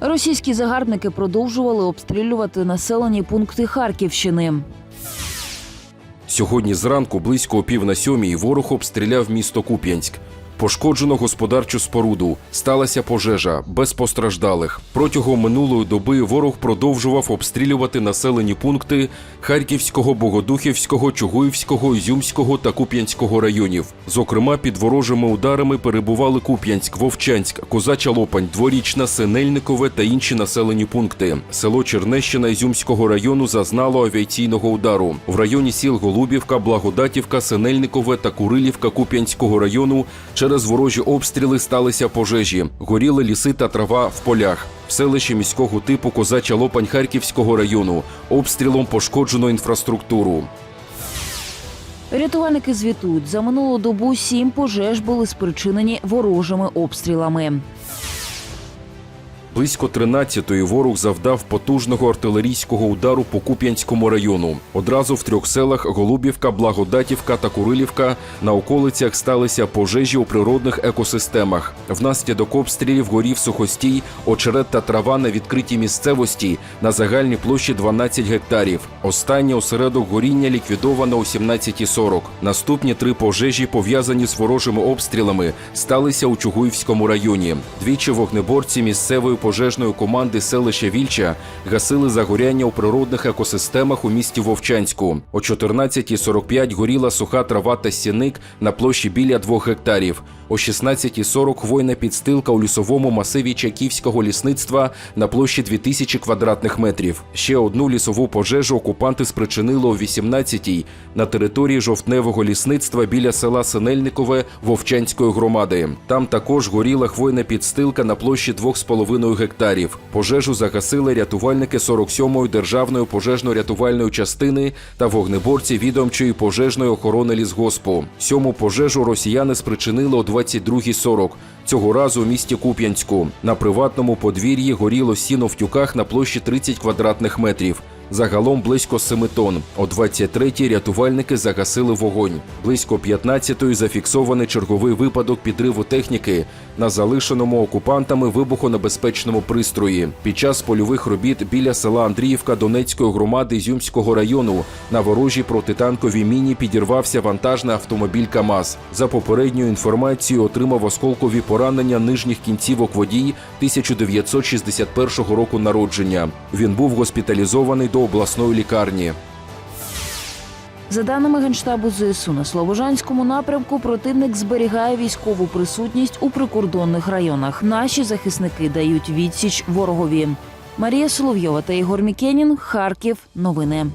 Російські загарбники продовжували обстрілювати населені пункти Харківщини. Сьогодні зранку близько пів на сьомій ворог обстріляв місто Куп'янськ. Пошкоджено господарчу споруду. Сталася пожежа без постраждалих. Протягом минулої доби ворог продовжував обстрілювати населені пункти Харківського, Богодухівського, Чугуївського, Ізюмського та Куп'янського районів. Зокрема, під ворожими ударами перебували Куп'янськ, Вовчанськ, Козача Лопань, Дворічна, Синельникове та інші населені пункти. Село Чернещина Ізюмського району зазнало авіаційного удару. В районі сіл Голубівка, Благодатівка, Синельникове та Курилівка Куп'янського району через ворожі обстріли сталися пожежі. Горіли ліси та трава в полях. В селищі міського типу Козача Лопань Харківського району обстрілом пошкоджено інфраструктуру. Рятувальники звітують, за минулу добу сім пожеж були спричинені ворожими обстрілами. Близько 13-ї ворог завдав потужного артилерійського удару по Куп'янському району. Одразу в трьох селах Голубівка, Благодатівка та Курилівка на околицях сталися пожежі у природних екосистемах. Внаслідок обстрілів горів сухостій, очерет та трава на відкритій місцевості на загальній площі 12 гектарів. Останнє осередок горіння ліквідовано о 17.40. Наступні три пожежі, пов'язані з ворожими обстрілами, сталися у Чугуївському районі. Двічі вогнеборці місцевої пожежної команди селища Вільча гасили загоряння у природних екосистемах у місті Вовчанську. О 14.45 горіла суха трава та сіник на площі біля двох гектарів. О 16.40 хвойна підстилка у лісовому масиві Чаківського лісництва на площі 2000 квадратних метрів. Ще одну лісову пожежу окупанти спричинили о 18.00 на території жовтневого лісництва біля села Синельникове Вовчанської громади. Там також горіла хвойна підстилка на площі 2,5 гектарів. Пожежу загасили рятувальники 47-ї державної пожежно-рятувальної частини та вогнеборці відомчої пожежної охорони лісгоспу. Сьому пожежу росіяни спричинили о 22.40. Цього разу у місті Куп'янську. На приватному подвір'ї горіло сіно в тюках на площі 30 квадратних метрів. Загалом близько 7 тонн. О 23-й рятувальники загасили вогонь. Близько 15-ї зафіксований черговий випадок підриву техніки на залишеному окупантами вибухонебезпечному пристрої. Під час польових робіт біля села Андріївка Донецької громади Ізюмського району на ворожій протитанковій міні підірвався вантажний автомобіль КАМАЗ. За попередньою інформацією отримав осколкові поранення нижніх кінцівок водій 1961 року народження. Він був госпіталізований до обласної лікарні. За даними генштабу ЗСУ на Слобожанському напрямку, противник зберігає військову присутність у прикордонних районах. Наші захисники дають відсіч ворогові. Марія Соловйова та Ігор Мікенін. Харків. Новини.